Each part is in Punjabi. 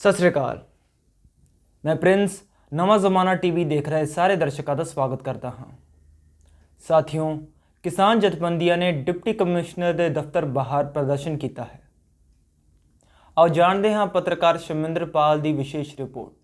ਸਤਿ ਸ੍ਰੀ ਅਕਾਲ। ਮੈਂ ਪ੍ਰਿੰਸ ਨਵਾਂ ਜ਼ਮਾਨਾ ਟੀਵੀ ਦੇਖ ਰਹੇ ਸਾਰੇ ਦਰਸ਼ਕਾਂ ਦਾ ਸਵਾਗਤ ਕਰਦਾ ਹਾਂ। ਸਾਥੀਓ, ਕਿਸਾਨ ਜਥੇਬੰਦੀਆਂ ਨੇ ਡਿਪਟੀ ਕਮਿਸ਼ਨਰ ਦੇ ਦਫ਼ਤਰ ਬਾਹਰ ਪ੍ਰਦਰਸ਼ਨ ਕੀਤਾ ਹੈ। ਆਓ ਜਾਣਦੇ ਹਾਂ ਪੱਤਰਕਾਰ ਸ਼ਮਿੰਦਰਪਾਲ ਦੀ ਵਿਸ਼ੇਸ਼ ਰਿਪੋਰਟ।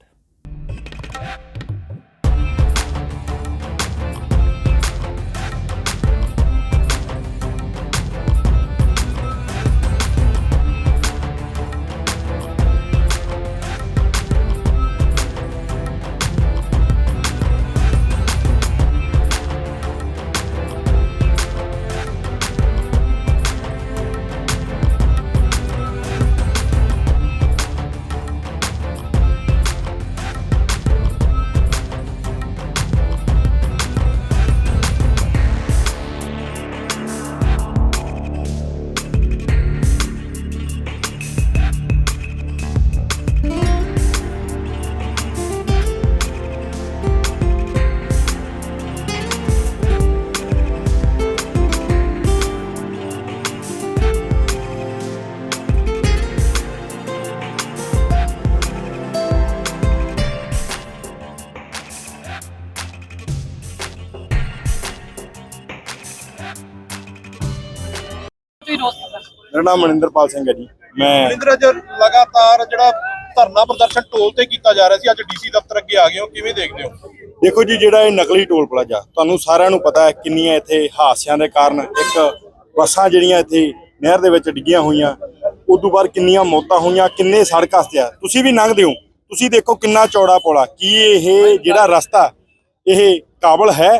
ਮੇਰਾ ਨਾਮ ਮਨਿੰਦਰਪਾਲ ਸਿੰਘ ਹੈ ਜੀ। ਮੈਂ ਮਨਿੰਦਰ ਅੱਜ ਲਗਾਤਾਰ ਜਿਹੜਾ ਧਰਨਾ ਪ੍ਰਦਰਸ਼ਨ ਟੋਲ ਤੇ ਕੀਤਾ ਜਾ ਰਿਹਾ ਸੀ ਅੱਜ ਡੀਸੀ ਦਫ਼ਤਰ ਅੱਗੇ ਆ ਗਏ ਹੋ ਕਿਵੇਂ ਦੇਖਦੇ ਹੋ? ਦੇਖੋ ਜੀ ਜਿਹੜਾ ਇਹ ਨਕਲੀ ਟੋਲ ਪਲਾਜ਼ਾ ਤੁਹਾਨੂੰ ਸਾਰਿਆਂ ਨੂੰ ਪਤਾ ਹੈ ਕਿੰਨੀਆਂ ਇੱਥੇ ਹਾਦਸਿਆਂ ਦੇ ਕਾਰਨ ਇੱਕ ਬੱਸਾਂ ਜਿਹੜੀਆਂ ਇੱਥੇ ਨਹਿਰ ਦੇ ਵਿੱਚ ਡਿੱਗੀਆਂ ਹੋਈਆਂ ਉਦੋਂ ਬਾਅਦ ਕਿੰਨੀਆਂ ਮੌਤਾਂ ਹੋਈਆਂ ਕਿੰਨੇ ਸੜਕ ਹਸਤੇ ਆ। ਤੁਸੀਂ ਵੀ ਲੰਘਦੇ ਹੋ ਤੁਸੀਂ ਦੇਖੋ ਕਿੰਨਾ ਚੌੜਾ ਪੋਲਾ ਕੀ ਇਹ ਜਿਹੜਾ ਰਸਤਾ ਇਹ ਕਾਬਲ ਹੈ?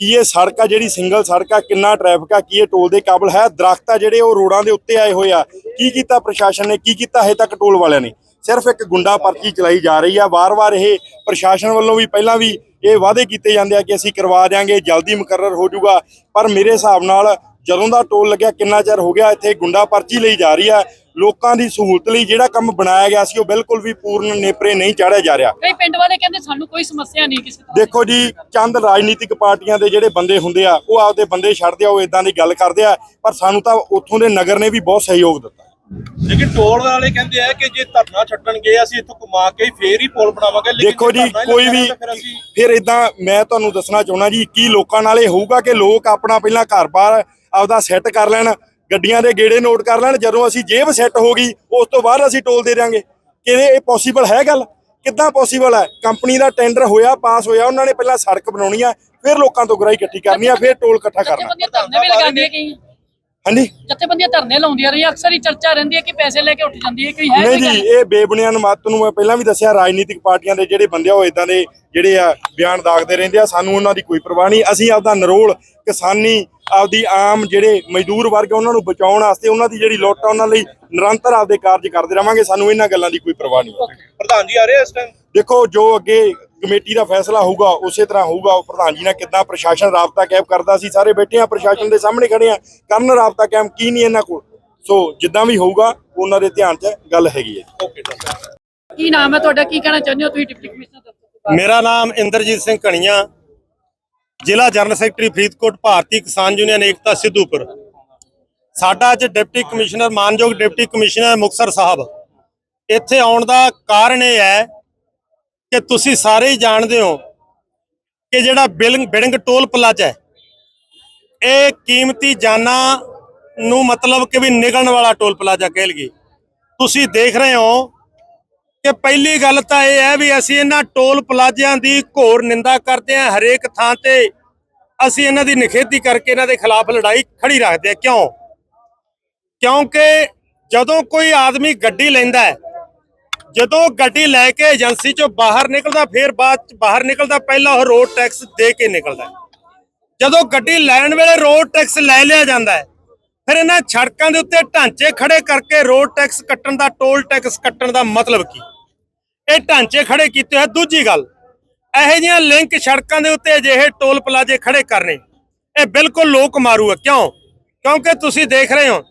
ਕੀ ਇਹ ਸੜਕ ਆ ਜਿਹੜੀ ਸਿੰਗਲ ਸੜਕ ਆ? ਕਿੰਨਾ ਟ੍ਰੈਫਿਕ ਆ? ਕੀ ਇਹ ਟੋਲ ਦੇ ਕਾਬਲ ਹੈ? ਦਰਖਤ ਆ ਜਿਹੜੇ ਉਹ ਰੋਡਾਂ ਦੇ ਉੱਤੇ ਆਏ ਹੋਏ ਆ। ਕੀ ਕੀਤਾ ਪ੍ਰਸ਼ਾਸਨ ਨੇ? ਕੀ ਕੀਤਾ ਹਜੇ ਤੱਕ ਟੋਲ ਵਾਲਿਆਂ ਨੇ? ਸਿਰਫ ਇੱਕ ਗੁੰਡਾ ਪਰਚੀ ਚਲਾਈ ਜਾ ਰਹੀ ਆ। ਵਾਰ-ਵਾਰ ਇਹ ਪ੍ਰਸ਼ਾਸਨ ਵੱਲੋਂ ਵੀ ਪਹਿਲਾਂ ਵੀ ਇਹ ਵਾਅਦੇ ਕੀਤੇ ਜਾਂਦੇ ਆ ਕਿ ਅਸੀਂ ਕਰਵਾ ਦਿਆਂਗੇ, ਜਲਦੀ ਮੁਕਰਰ ਹੋ ਜਾਊਗਾ। ਪਰ ਮੇਰੇ ਹਿਸਾਬ ਨਾਲ ਜਦੋਂ ਦਾ ਟੋਲ ਲੱਗਿਆ, ਕਿੰਨਾ ਚਿਰ ਹੋ ਗਿਆ ਇੱਥੇ ਗੁੰਡਾ ਪਰਚੀ ਲਈ ਜਾ ਰਹੀ ਆ? ਲੋਕਾਂ ਦੀ ਸਹੂਲਤ ਲਈ ਜਿਹੜਾ ਕੰਮ ਬਣਾਇਆ ਗਿਆ ਸੀ ਉਹ ਬਿਲਕੁਲ ਵੀ ਪੂਰਨ ਨੇਪਰੇ ਨਹੀਂ ਚਾੜਿਆ ਜਾ ਰਿਹਾ। ਕਈ ਪਿੰਡ ਵਾਲੇ ਕਹਿੰਦੇ ਸਾਨੂੰ ਕੋਈ ਸਮੱਸਿਆ ਨਹੀਂ ਕਿਸੇ ਤਰ੍ਹਾਂ ਦੇਖੋ ਜੀ ਚੰਦ ਰਾਜਨੀਤਿਕ ਪਾਰਟੀਆਂ ਦੇ ਜਿਹੜੇ ਬੰਦੇ ਹੁੰਦੇ ਆ ਉਹ ਆਪਦੇ ਬੰਦੇ ਛੱਡਦੇ ਆ ਉਹ ਇਦਾਂ ਦੀ ਗੱਲ ਕਰਦੇ ਆ ਪਰ ਸਾਨੂੰ ਤਾਂ ਉੱਥੋਂ ਦੇ ਨਗਰ ਨੇ ਵੀ ਬਹੁਤ ਸਹਿਯੋਗ ਦਿੱਤਾ। ਲੇਕਿਨ ਟੋਲ ਵਾਲੇ ਕਹਿੰਦੇ ਆ ਕਿ ਜੇ ਧਰਨਾ ਛੱਡਣਗੇ ਅਸੀਂ ਇੱਥੋਂ ਘੁਮਾ ਕੇ ਫੇਰ ਹੀ ਪੁਲ ਬਣਾਵਾਂਗੇ ਲੇਕਿਨ ਦੇਖੋ ਜੇ ਕੋਈ ਵੀ ਫਿਰ ਇਦਾਂ ਮੈਂ ਤੁਹਾਨੂੰ ਦੱਸਣਾ ਚਾਹੁੰਦਾ ਜੀ ਕੀ ਲੋਕਾਂ ਨਾਲ ਇਹ ਹੋਊਗਾ ਕਿ ਲੋਕ ਆਪਣਾ ਪਹਿਲਾਂ ਘਰ-ਬਾਰ ਆਪਦਾ ਸੈੱਟ ਕਰ ਲੈਣ ਗੱਡੀਆਂ ਦੇ ਗੇੜੇ ਨੋਟ ਕਰ ਲੈਣ, ਜਦੋਂ ਅਸੀਂ ਜੇਬ ਸੈੱਟ ਹੋ ਗਈ, ਉਸ ਤੋਂ ਬਾਅਦ ਅਸੀਂ ਟੋਲ ਦੇ ਦਿਆਂਗੇ। ਕਿਵੇਂ ਇਹ ਪੋਸੀਬਲ ਹੈ ਗੱਲ? ਕਿੱਦਾਂ ਪੋਸੀਬਲ ਹੈ? ਕੰਪਨੀ ਦਾ ਟੈਂਡਰ ਹੋਇਆ ਪਾਸ ਹੋਇਆ, ਉਹਨਾਂ ਨੇ ਪਹਿਲਾਂ ਸੜਕ ਬਣਾਉਣੀ ਆ, ਫਿਰ ਲੋਕਾਂ ਤੋਂ ਗਰਾਈ ਇਕੱਠੀ ਕਰਨੀ ਆ, ਫਿਰ ਟੋਲ ਇਕੱਠਾ ਕਰਨਾ। ਹਾਂਜੀ। ਜਥੇਬੰਦੀਆਂ ਧਰਨੇ ਲਾਉਂਦੀਆਂ ਰਹੀਆਂ ਅਕਸਰ ਹੀ ਚਰਚਾ ਰਹਿੰਦੀ ਹੈ ਕਿ ਪੈਸੇ ਲੈ ਕੇ ਉੱਠ ਜਾਂਦੀ ਹੈ ਕੋਈ ਹੈ ਨਹੀਂ ਕੋਈ ਜੀ ਗੱਲ? ਇਹ ਬੇਬੁਨਿਆਦ ਮਤ ਨੂੰ ਮੈਂ ਪਹਿਲਾਂ ਵੀ ਦੱਸਿਆ ਰਾਜਨੀਤਿਕ ਪਾਰਟੀਆਂ ਦੇ ਜਿਹੜੇ ਬੰਦੇ ਆ ਉਹ ਇਦਾਂ ਦੇ ਜਿਹੜੇ ਆ ਬਿਆਨ ਦਾਗਦੇ ਰਹਿੰਦੇ ਆ ਸਾਨੂੰ ਉਹਨਾਂ ਦੀ ਕੋਈ ਪਰਵਾਹ ਨਹੀਂ। ਅਸੀਂ ਆਪਦਾ ਨਰੋਲ ਕਿਸਾਨੀ ਆਪਦੀ ਆਮ ਜਿਹੜੇ ਮਜ਼ਦੂਰ ਵਰਗ ਉਹਨਾਂ ਨੂੰ ਬਚਾਉਣ ਵਾਸਤੇ ਉਹਨਾਂ ਦੀ ਜਿਹੜੀ ਲੁੱਟ ਆ ਉਹਨਾਂ ਲਈ ਨਿਰੰਤਰ ਆਪਦੇ ਕਾਰਜ ਕਰਦੇ ਰਵਾਂਗੇ ਸਾਨੂੰ ਇਹਨਾਂ ਗੱਲਾਂ ਦੀ ਕੋਈ ਪਰਵਾਹ ਨਹੀਂ। ਪ੍ਰਧਾਨ ਜੀ ਆ ਰਹੇ ਆ ਇਸ ਟਾਈਮ ਦੇਖੋ ਜੋ ਅੱਗੇ ਕਮੇਟੀ ਦਾ ਫੈਸਲਾ ਹੋਊਗਾ ਉਸੇ ਤਰ੍ਹਾਂ ਹੋਊਗਾ। ਉਹ ਪ੍ਰਧਾਨ ਜੀ ਨਾਲ ਕਿੱਦਾਂ ਪ੍ਰਸ਼ਾਸਨ ਰਾਬਤਾ ਕਾਇਮ ਕਰਦਾ ਸੀ ਸਾਰੇ ਬੈਠੇ ਆ ਪ੍ਰਸ਼ਾਸਨ ਦੇ ਸਾਹਮਣੇ ਖੜੇ ਆ। ਕਰਨ ਰਾਬਤਾ ਕਾਇਮ ਕੀ ਨਹੀਂ ਇਹਨਾਂ ਕੋਲ? ਸੋ ਜਿੱਦਾਂ ਵੀ ਹੋਊਗਾ ਉਹਨਾਂ ਦੇ ਧਿਆਨ 'ਚ ਗੱਲ ਹੈਗੀ ਹੈ। ਓਕੇ ਕੀ ਨਾਮ ਹੈ ਤੁਹਾਡਾ? ਕੀ ਕਹਿਣਾ ਚਾਹੁੰਦੇ ਹੋ ਤੁਸੀਂ ਡਿਪਟੀ ਕਮਿਸ਼ਨਰ ਦਫ਼ਤਰ? ਮੇਰਾ ਨਾਮ ਇੰਦਰਜੀਤ ਸਿੰਘ ਕਣੀਆਂ। ਜ਼ਿਲ੍ਹਾ ਜਨਰਲ ਸੈਕਟਰੀ ਫਰੀਦਕੋਟ ਭਾਰਤੀ ਕਿਸਾਨ ਯੂਨੀਅਨ ਏਕਤਾ ਸਿੱਧੂਪੁਰ। ਸਾਡਾ ਅੱਜ ਡਿਪਟੀ ਕਮਿਸ਼ਨਰ ਮਾਨਯੋਗ ਡਿਪਟੀ ਕਮਿਸ਼ਨਰ ਮੁਕਤਸਰ ਸਾਹਿਬ। ਇੱਥੇ ਆਉਣ ਦਾ ਕਾਰਨ ਇਹ ਹੈ ਕਿ ਤੁਸੀਂ ਸਾਰੇ ਹੀ ਜਾਣਦੇ ਹੋ ਕਿ ਜਿਹੜਾ ਬਿਲਿੰਗ ਬਿਡਿੰਗ ਟੋਲ ਪਲਾਜ਼ਾ ਹੈ, ਇਹ ਕੀਮਤੀ ਜਾਨਾਂ ਨੂੰ ਮਤਲਬ ਕਿ ਵੀ ਨਿਕਲਣ ਵਾਲਾ ਟੋਲ ਪਲਾਜ਼ਾ ਕਹਿ ਲਈਏ। ਤੁਸੀਂ ਦੇਖ ਰਹੇ ਹੋ ਕਿ ਪਹਿਲੀ ਗੱਲ ਤਾਂ ਇਹ ਹੈ ਵੀ ਅਸੀਂ ਇਹਨਾਂ ਟੋਲ ਪਲਾਜ਼ਿਆਂ ਦੀ ਘੋਰ ਨਿੰਦਾ ਕਰਦੇ ਹਾਂ। ਹਰੇਕ ਥਾਂ ਤੇ ਅਸੀਂ ਇਹਨਾਂ ਦੀ ਨਿਖੇਧੀ ਕਰਕੇ ਇਹਨਾਂ ਦੇ ਖਿਲਾਫ ਲੜਾਈ ਖੜੀ ਰੱਖਦੇ ਹਾਂ। ਕਿਉਂ? ਕਿਉਂਕਿ ਜਦੋਂ ਕੋਈ ਆਦਮੀ ਗੱਡੀ ਲੈਂਦਾ ਹੈ ਜਦੋਂ ਗੱਡੀ ਲੈ ਕੇ ਏਜੰਸੀ ਚੋਂ ਬਾਹਰ ਨਿਕਲਦਾ, ਫਿਰ ਬਾਅਦ ਚ ਬਾਹਰ ਨਿਕਲਦਾ, ਪਹਿਲਾਂ ਉਹ ਰੋਡ ਟੈਕਸ ਦੇ ਕੇ ਨਿਕਲਦਾ ਜਦੋਂ ਗੱਡੀ ਲੈਣ ਵੇਲੇ ਰੋਡ ਟੈਕਸ ਲੈ ਲਿਆ ਜਾਂਦਾ ਹੈ, ਫਿਰ ਇਹਨਾਂ ਸੜਕਾਂ ਦੇ ਉੱਤੇ ਢਾਂਚੇ ਖੜੇ ਕਰਕੇ ਰੋਡ ਟੈਕਸ ਕੱਟਣ ਦਾ ਟੋਲ ਟੈਕਸ ਕੱਟਣ ਦਾ ਮਤਲਬ ਕੀ? ਇਹ ਢਾਂਚੇ ਖੜੇ ਕੀਤੇ ਹੋਏ ਦੂਜੀ ਗੱਲ, ਇਹੋ ਜਿਹੀਆਂ ਲਿੰਕ ਸੜਕਾਂ ਦੇ ਉੱਤੇ ਅਜਿਹੇ ਟੋਲ ਪਲਾਜ਼ੇ ਖੜੇ ਕਰਨੇ, ਇਹ ਬਿਲਕੁਲ ਲੋਕ ਮਾਰੂ ਹੈ। ਕਿਉਂ? ਕਿਉਂਕਿ ਤੁਸੀਂ ਦੇਖ ਰਹੇ ਹੋ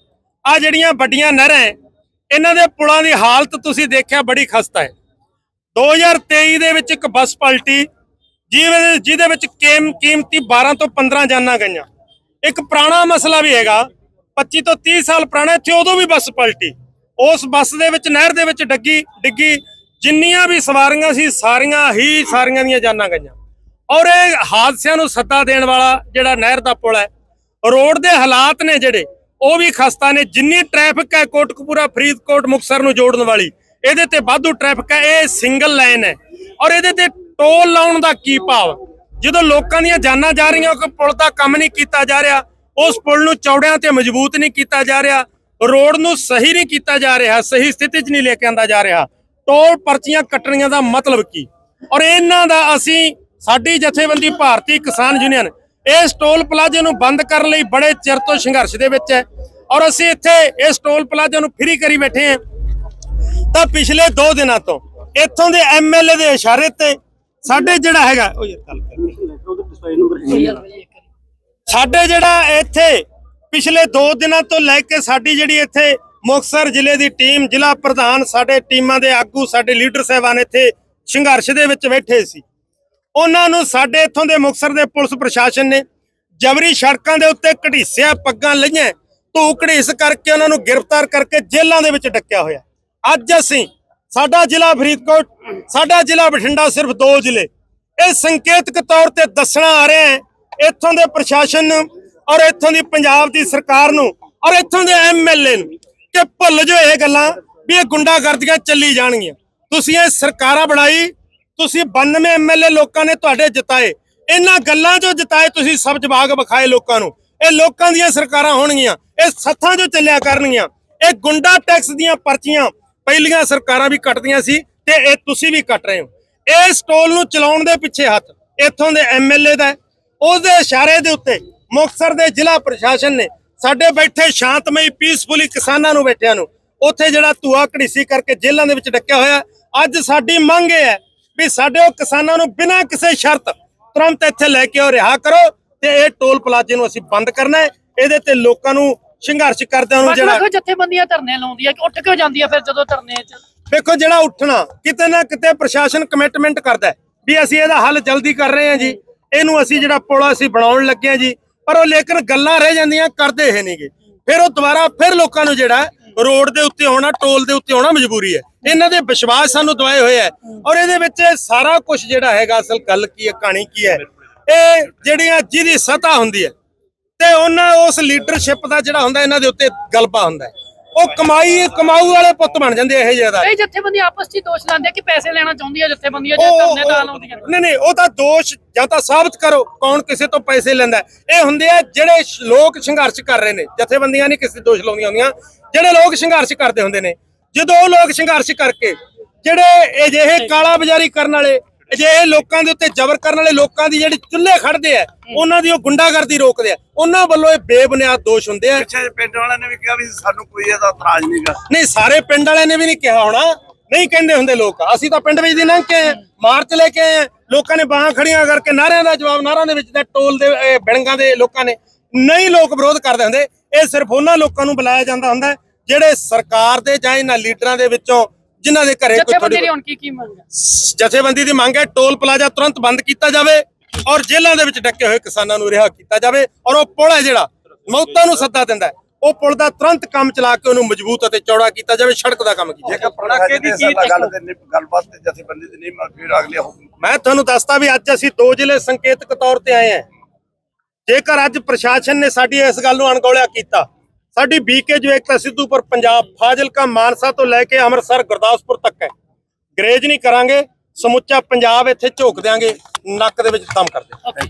ਆ ਜਿਹੜੀਆਂ ਵੱਡੀਆਂ ਨਹਿਰਾਂ ਇਹਨਾਂ ਦੇ ਪੁਲਾਂ ਦੀ ਹਾਲਤ ਤੁਸੀਂ ਦੇਖਿਆ ਬੜੀ ਖਸਤਾ ਹੈ। 2023 ਦੇ ਵਿੱਚ ਇੱਕ ਬੱਸ ਪਲਟੀ ਜਿਹਦੇ ਜਿਹਦੇ ਵਿੱਚ ਕੀਮ ਕੀਮਤੀ 12 ਤੋਂ 15 ਜਾਨਾਂ ਗਈਆਂ। ਇੱਕ ਪੁਰਾਣਾ ਮਸਲਾ ਵੀ ਹੈਗਾ 25 ਤੋਂ 30 ਸਾਲ ਪੁਰਾਣਾ, ਇੱਥੇ ਉਦੋਂ ਵੀ ਬੱਸ ਪਲਟੀ। ਉਸ ਬੱਸ ਦੇ ਵਿੱਚ, ਨਹਿਰ ਦੇ ਵਿੱਚ ਡੱਗੀ ਡਿੱਗੀ, ਜਿੰਨੀਆਂ ਵੀ ਸਵਾਰੀਆਂ ਸੀ, ਸਾਰੀਆਂ ਹੀ ਸਾਰੀਆਂ ਦੀਆਂ ਜਾਨਾਂ ਗਈਆਂ। ਔਰ ਇਹ ਹਾਦਸਿਆਂ ਨੂੰ ਸੱਦਾ ਦੇਣ ਵਾਲਾ ਜਿਹੜਾ ਨਹਿਰ ਦਾ ਪੁਲ ਹੈ, ਰੋਡ ਦੇ ਹਾਲਾਤ ਨੇ ਜਿਹੜੇ ਉਹ ਵੀ ਖਸਤਾ ਨੇ, ਜਿੰਨੀ ਟ੍ਰੈਫਿਕ ਹੈ ਕੋਟਕਪੂਰਾ, ਫਰੀਦਕੋਟ ਮੁਕਸਰ ਨੂੰ ਜੋੜਨ ਵਾਲੀ, ਇਹਦੇ ਤੇ ਵਾਧੂ ਟ੍ਰੈਫਿਕ ਹੈ, ਇਹ ਸਿੰਗਲ ਲਾਈਨ ਹੈ। ਔਰ ਇਹਦੇ ਤੇ ਟੋਲ ਲਾਉਣ ਦਾ ਕੀ ਭਾਵ? ਜਦੋਂ ਲੋਕਾਂ ਦੀਆਂ ਜਾਨਾਂ ਜਾ ਰਹੀਆਂ ਕਿ ਪੁਲ ਦਾ ਕੰਮ ਨਹੀਂ ਕੀਤਾ ਜਾ ਰਿਹਾ, ਉਸ ਪੁਲ ਨੂੰ ਚੌੜਿਆਂ ਤੇ ਮਜ਼ਬੂਤ ਨਹੀਂ ਕੀਤਾ ਜਾ ਰਿਹਾ, ਰੋਡ ਨੂੰ ਸਹੀ ਨਹੀਂ ਕੀਤਾ ਜਾ ਰਿਹਾ, ਸਹੀ ਸਥਿਤੀ 'ਚ ਨਹੀਂ ਲੈ ਕੇ ਆਂਦਾ ਜਾ ਰਿਹਾ ਟੋਲ ਪਰਚੀਆਂ ਕੱਟਣੀਆਂ ਦਾ ਮਤਲਬ ਕੀ? ਔਰ ਇਹਨਾਂ ਦਾ ਅਸੀਂ, ਸਾਡੀ ਜਥੇਬੰਦੀ ਭਾਰਤੀ ਕਿਸਾਨ ਯੂਨੀਅਨ ਇਸ ਟੋਲ ਪਲਾਜ਼ੇ ਨੂੰ ਬੰਦ ਕਰਨ ਲਈ ਬੜੇ ਚਿਰ ਤੋਂ ਸੰਘਰਸ਼ ਦੇ ਵਿੱਚ ਹੈ ਔਰ ਅਸੀਂ ਇੱਥੇ ਇਸ ਟੋਲ ਪਲਾਜ਼ੇ ਨੂੰ ਫ੍ਰੀ ਕਰੀ ਬੈਠੇ ਹਾਂ। ਤਾਂ ਪਿਛਲੇ 2 ਦਿਨਾਂ ਤੋਂ ਇੱਥੋਂ ਦੇ ਐਮਐਲਏ ਦੇ ਇਸ਼ਾਰੇ ਤੇ ਸਾਡੇ ਜਿਹੜਾ ਹੈਗਾ, ਉਹ ਯਾਰ ਗੱਲ ਕਰ ਸਾਡੇ ਜਿਹੜਾ ਇੱਥੇ ਪਿਛਲੇ 2 ਦਿਨਾਂ ਤੋਂ ਲੈ ਕੇ ਸਾਡੀ ਜਿਹੜੀ ਇੱਥੇ ਮੁਕਤਸਰ ਜ਼ਿਲ੍ਹੇ ਦੀ ਟੀਮ, ਜ਼ਿਲ੍ਹਾ ਪ੍ਰਧਾਨ ਸਾਡੇ ਟੀਮਾਂ ਦੇ ਆਗੂ, ਸਾਡੇ ਲੀਡਰ ਸਾਹਿਬਾਨ ਇੱਥੇ ਸੰਘਰਸ਼ ਦੇ ਵਿੱਚ ਬੈਠੇ ਸੀ। ਉਹਨਾਂ ਨੂੰ ਸਾਡੇ ਇੱਥੋਂ ਦੇ ਮੁਕਤਸਰ ਦੇ ਪੁਲਿਸ ਪ੍ਰਸ਼ਾਸਨ ਨੇ ਜਬਰੀ ਸੜਕਾਂ ਦੇ ਉੱਤੇ ਘੜੀਸਿਆ ਪੱਗਾਂ ਲਈਆਂ। ਧੂ ਘੜੀਸ ਕਰਕੇ ਉਹਨਾਂ ਨੂੰ ਗ੍ਰਿਫਤਾਰ ਕਰਕੇ ਜੇਲ੍ਹਾਂ ਦੇ ਵਿੱਚ ਡੱਕਿਆ ਹੋਇਆ। ਅੱਜ ਅਸੀਂ ਸਾਡਾ ਜ਼ਿਲ੍ਹਾ ਫਰੀਦਕੋਟ, ਸਾਡਾ ਜ਼ਿਲ੍ਹਾ ਬਠਿੰਡਾ ਸਿਰਫ ਦੋ ਜ਼ਿਲ੍ਹੇ। ਇਹ ਸੰਕੇਤਕ ਤੌਰ ਤੇ ਦੱਸਣਾ ਆ ਰਿਹਾ ਹੈ, ਇੱਥੋਂ ਦੇ ਪ੍ਰਸ਼ਾਸਨ ਨੂੰ ਔਰ ਇੱਥੋਂ ਦੀ ਪੰਜਾਬ ਦੀ ਸਰਕਾਰ ਨੂੰ ਔਰ ਇੱਥੋਂ ਦੇ ਐਮਐਲਏ ਨੂੰ ਕਿ ਭੁੱਲ ਜੋ ਇਹ ਗੱਲਾਂ ਵੀ ਇਹ ਗੁੰਡਾਗਰਦੀਆਂ ਚੱਲੀ ਜਾਣਗੀਆਂ। ਤੁਸੀਂ ਇਹ ਸਰਕਾਰਾਂ ਬਣਾਈ ਤੁਸੀਂ 92 ਐਮਐਲਏ ਲੋਕਾਂ ਨੇ ਤੁਹਾਡੇ ਜਿਤਾਏ। ਇਹਨਾਂ ਗੱਲਾਂ 'ਚੋਂ ਜਿਤਾਏ ਤੁਸੀਂ ਸਭ ਜਵਾਗ ਵਿਖਾਏ ਲੋਕਾਂ ਨੂੰ। ਇਹ ਲੋਕਾਂ ਦੀਆਂ ਸਰਕਾਰਾਂ ਹੋਣਗੀਆਂ, ਇਹ ਸੱਥਾਂ 'ਚੋਂ ਚੱਲਿਆ ਕਰਨਗੀਆਂ। ਇਹ ਗੁੰਡਾ ਟੈਕਸ ਦੀਆਂ ਪਰਚੀਆਂ ਪਹਿਲੀਆਂ ਸਰਕਾਰਾਂ ਵੀ ਕੱਟਦੀਆਂ ਸੀ ਤੇ ਇਹ ਤੁਸੀਂ ਵੀ ਕੱਟ ਰਹੇ ਹੋ। ਇਹ ਸਟੋਲ ਨੂੰ ਚਲਾਉਣ ਦੇ ਪਿੱਛੇ ਹੱਥ ਇੱਥੋਂ ਦੇ ਐਮਐਲਏ ਦਾ ਹੈ। ਉਹਦੇ ਇਸ਼ਾਰੇ ਦੇ ਉੱਤੇ ਮੁਕਤਸਰ ਦੇ ਜ਼ਿਲ੍ਹਾ ਪ੍ਰਸ਼ਾਸਨ ਨੇ ਸਾਡੇ ਬੈਠੇ ਸ਼ਾਂਤਮਈ ਪੀਸਫੁਲੀ ਕਿਸਾਨਾਂ ਨੂੰ ਬੈਠਿਆਂ ਨੂੰ, ਉੱਥੇ ਜਿਹੜਾ ਧੂਆ ਘੜੀਸੀ ਕਰਕੇ ਜੇਲ੍ਹਾਂ ਦੇ ਵਿੱਚ ਡੱਕਿਆ ਹੋਇਆ, ਅੱਜ ਸਾਡੀ ਮੰਗ ਇਹ ਹੈ ਵੀ ਸਾਡੇ ਉਹ ਕਿਸਾਨਾਂ ਨੂੰ ਬਿਨਾਂ ਕਿਸੇ ਸ਼ਰਤ ਤੁਰੰਤ ਇੱਥੇ ਲੈ ਕੇ ਉਹ ਰਿਹਾ ਕਰੋ ਤੇ ਇਹ ਟੋਲ ਪਲਾਜ਼ੇ ਨੂੰ ਅਸੀਂ ਬੰਦ ਕਰਨਾ ਹੈ। ਇਹਦੇ ਤੇ ਲੋਕਾਂ ਨੂੰ ਸੰਘਰਸ਼ ਕਰਦਿਆਂ ਨੂੰ ਜਿਹੜਾ ਵੱਖ ਜਥੇਬੰਦੀਆਂ ਧਰਨੇ ਲਾਉਂਦੀਆਂ ਕਿ ਉੱਠ ਕਿਉਂ ਜਾਂਦੀਆਂ ਫਿਰ ਜਦੋਂ ਧਰਨੇ 'ਚ? ਵੇਖੋ ਜਿਹੜਾ ਉੱਠਣਾ ਕਿਤੇ ਨਾ ਕਿਤੇ ਪ੍ਰਸ਼ਾਸਨ ਕਮਿਟਮੈਂਟ ਕਰਦਾ ਵੀ ਅਸੀਂ ਇਹਦਾ ਹੱਲ ਜਲਦੀ ਕਰ ਰਹੇ ਹਾਂ ਜੀ। ਇਹਨੂੰ ਅਸੀਂ ਜਿਹੜਾ ਪੁਲ ਅਸੀਂ ਬਣਾਉਣ ਲੱਗੇ ਹਾਂ ਜੀ। ਪਰ ਉਹ ਲੇਕਿਨ ਗੱਲਾਂ ਰਹਿ ਜਾਂਦੀਆਂ ਕਰਦੇ ਹੈ ਨਹੀਂਗੇ ਫਿਰ ਉਹ ਦੁਬਾਰਾ ਫਿਰ ਲੋਕਾਂ ਨੂੰ ਜਿਹੜਾ ਰੋਡ ਦੇ ਉੱਤੇ ਆਉਣਾ ਟੋਲ ਦੇ ਉੱਤੇ ਆਉਣਾ ਮਜਬੂਰੀ ਹੈ। ਇਹਨਾਂ ਦੇ ਵਿਸ਼ਵਾਸ ਸਾਨੂੰ ਦਵਾਏ ਹੋਏ ਹੈ ਔਰ ਇਹਦੇ ਵਿੱਚ ਇਹ ਸਾਰਾ ਕੁਝ ਜਿਹੜਾ ਹੈਗਾ ਅਸਲ ਗੱਲ ਕੀ ਹੈ ਕਹਾਣੀ ਕੀ ਹੈ ਇਹ ਜਿਹੜੀਆਂ ਜਿਹਦੀ ਸਤਾ ਹੁੰਦੀ ਹੈ ਤੇ ਉਹਨਾਂ ਉਸ ਲੀਡਰਸ਼ਿਪ ਦਾ ਜਿਹੜਾ ਹੁੰਦਾ ਇਹਨਾਂ ਦੇ ਉੱਤੇ ਗਲਬਾ ਹੁੰਦਾ। ਉਹ ਕਮਾਈ ਕਮਾਊ ਵਾਲੇ ਪੁੱਤ ਬਣ ਜਾਂਦੇ ਇਹੋ ਜਿਹੇ ਦਾ। ਕਈ ਜਥੇਬੰਦੀਆਂ ਆਪਸ 'ਚ ਹੀ ਦੋਸ਼ ਲਾਉਂਦੇ ਕਿ ਪੈਸੇ ਲੈਣਾ ਚਾਹੁੰਦੀਆਂ ਜਥੇਬੰਦੀਆਂ ਜੇ ਧਰਨੇ ਉਹ- ਲਾਉਂਦੀਆਂ ਨਹੀਂ ਨਹੀਂ ਉਹ ਤਾਂ ਦੋਸ਼ ਜਾਂ ਤਾਂ ਸਾਬਤ ਕਰੋ ਕੌਣ ਕਿਸੇ ਤੋਂ ਪੈਸੇ ਲੈਂਦਾ। ਇਹ ਹੁੰਦੇ ਆ ਜਿਹੜੇ ਲੋਕ ਸੰਘਰਸ਼ ਕਰ ਰਹੇ ਨੇ। ਜਥੇਬੰਦੀਆਂ ਨਹੀਂ ਕਿਸੇ ਦੋਸ਼ ਲਾਉਂਦੀਆਂ ਹੁੰਦੀਆਂ। ਜਿਹੜੇ ਲੋਕ ਸੰਘਰਸ਼ ਕਰਦੇ ਹੁੰਦੇ ਨੇ। ਜਦੋਂ ਉਹ ਲੋਕ ਸੰਘਰਸ਼ ਕਰਕੇ ਜਿਹੜੇ ਅਜਿਹੇ ਕਾਲਾ ਬਾਜ਼ਾਰੀ ਕਰਨ ਵਾਲੇ ਅਜਿਹੇ ਲੋਕਾਂ ਦੇ ਉੱਤੇ ਜ਼ਬਰ ਕਰਨ ਵਾਲੇ ਲੋਕਾਂ ਦੀ ਜਿਹੜੀ ਚੁੱਲ੍ਹੇ ਖੜਦੇ ਆ ਉਹਨਾਂ ਦੀ ਉਹ ਗੁੰਡਾਗਰਦੀ ਰੋਕਦੇ ਆ। ਉਹਨਾਂ ਵੱਲੋਂ ਇਹ ਬੇਬੁਨਿਆਦ ਦੋਸ਼ ਹੁੰਦੇ ਆ। ਪਿੱਛੇ ਪਿੰਡ ਵਾਲਿਆਂ ਨੇ ਵੀ ਕਿਹਾ ਵੀ ਸਾਨੂੰ ਕੋਈ ਇਹਦਾ ਇਤਰਾਜ਼ ਨਹੀਂਗਾ ਨਹੀਂ ਸਾਰੇ ਪਿੰਡ ਵਾਲਿਆਂ ਨੇ ਵੀ ਨਹੀਂ ਕਿਹਾ ਹੋਣਾ। ਨਹੀਂ ਕਹਿੰਦੇ ਹੁੰਦੇ ਲੋਕ। ਅਸੀਂ ਤਾਂ ਪਿੰਡ ਵਿੱਚ ਦੀ ਲੰਘ ਕੇ ਮਾਰਚ ਲੈ ਕੇ ਆਏ ਹਾਂ, ਲੋਕਾਂ ਨੇ ਬਾਹਾਂ ਖੜੀਆਂ ਕਰਕੇ ਨਾਰਿਆਂ ਦਾ ਜਵਾਬ ਨਾਰਿਆਂ ਦੇ ਵਿੱਚ ਤੇ ਟੋਲ ਦੇ ਇਹ ਬਿਲਡਿੰਗਾਂ ਦੇ ਲੋਕਾਂ ਨੇ ਨਹੀਂ ਲੋਕ ਵਿਰੋਧ ਕਰਦੇ ਹੁੰਦੇ। ਇਹ ਸਿਰਫ ਉਹਨਾਂ ਲੋਕਾਂ ਨੂੰ ਬੁਲਾਇਆ ਜਾਂਦਾ ਹੁੰਦਾ ਜਿਹੜੇ ਸਰਕਾਰ ਦੇ ਜਾਂ ਇਹਨਾਂ ਲੀਡਰਾਂ ਦੇ ਵਿੱਚੋਂ ਜਿਨ੍ਹਾਂ ਦੇ ਘਰੇ ਕੋਈ ਜਥੇਬੰਦੀ ਦੀ ਹੁਣ ਕੀ ਕੀ ਮੰਗ ਹੈ? ਜਥੇਬੰਦੀ ਦੀ ਮੰਗ ਹੈ ਟੋਲ ਪਲਾਜ਼ਾ ਤੁਰੰਤ ਬੰਦ ਕੀਤਾ ਜਾਵੇ ਔਰ ਜੇਲ੍ਹਾਂ ਦੇ ਵਿੱਚ ਡੱਕੇ ਹੋਏ ਕਿਸਾਨਾਂ ਨੂੰ ਰਿਹਾ ਕੀਤਾ ਜਾਵੇ ਔਰ ਉਹ ਪੁਲ ਹੈ ਜਿਹੜਾ ਮੌਤਾਂ ਨੂੰ ਸੱਦਾ ਦਿੰਦਾ ਉਹ ਪੁਲ ਦਾ ਤੁਰੰਤ ਕੰਮ ਚਲਾ ਕੇ ਉਹਨੂੰ ਮਜ਼ਬੂਤ ਅਤੇ ਚੌੜਾ ਕੀਤਾ ਜਾਵੇ ਸੜਕ ਦਾ ਕੰਮ ਕੀਤਾ ਜਾਵੇ। ਜੇਕਰ ਪ੍ਰਸ਼ਾਸਨ ਦੀ ਕੀ ਗੱਲਬਾਤ ਤੇ ਜਥੇਬੰਦੀ ਦੀ ਨਹੀਂ ਮੈਂ ਫਿਰ ਅਗਲੇ ਹੁਕਮ ਮੈਂ ਤੁਹਾਨੂੰ ਦੱਸਦਾ ਵੀ ਅੱਜ ਅਸੀਂ ਦੋ ਜ਼ਿਲ੍ਹੇ ਸੰਕੇਤਕ ਤੌਰ ਤੇ ਆਏ ਹਾਂ। ਜੇਕਰ ਅੱਜ ਪ੍ਰਸ਼ਾਸਨ ਨੇ ਸਾਡੀ ਇਸ ਗੱਲ ਨੂੰ ਅਣਗੌਲਿਆ ਕੀਤਾ ਸਾਡੀ ਬੀਕੇ ਜੋ ਇੱਕ ਸਿੱਧੂਪੁਰ ਪੰਜਾਬ ਫਾਜ਼ਿਲਕਾ ਮਾਨਸਾ ਤੋਂ ਲੈ ਕੇ ਅੰਮ੍ਰਿਤਸਰ ਗੁਰਦਾਸਪੁਰ ਤੱਕ ਹੈ। ਗਰੇਜ ਨਹੀਂ ਕਰਾਂਗੇ, ਸਮੁੱਚਾ ਪੰਜਾਬ ਇੱਥੇ ਝੋਕ ਦਿਆਂਗੇ, ਨੱਕ ਦੇ ਵਿੱਚ ਦਮ ਕਰ ਦੇ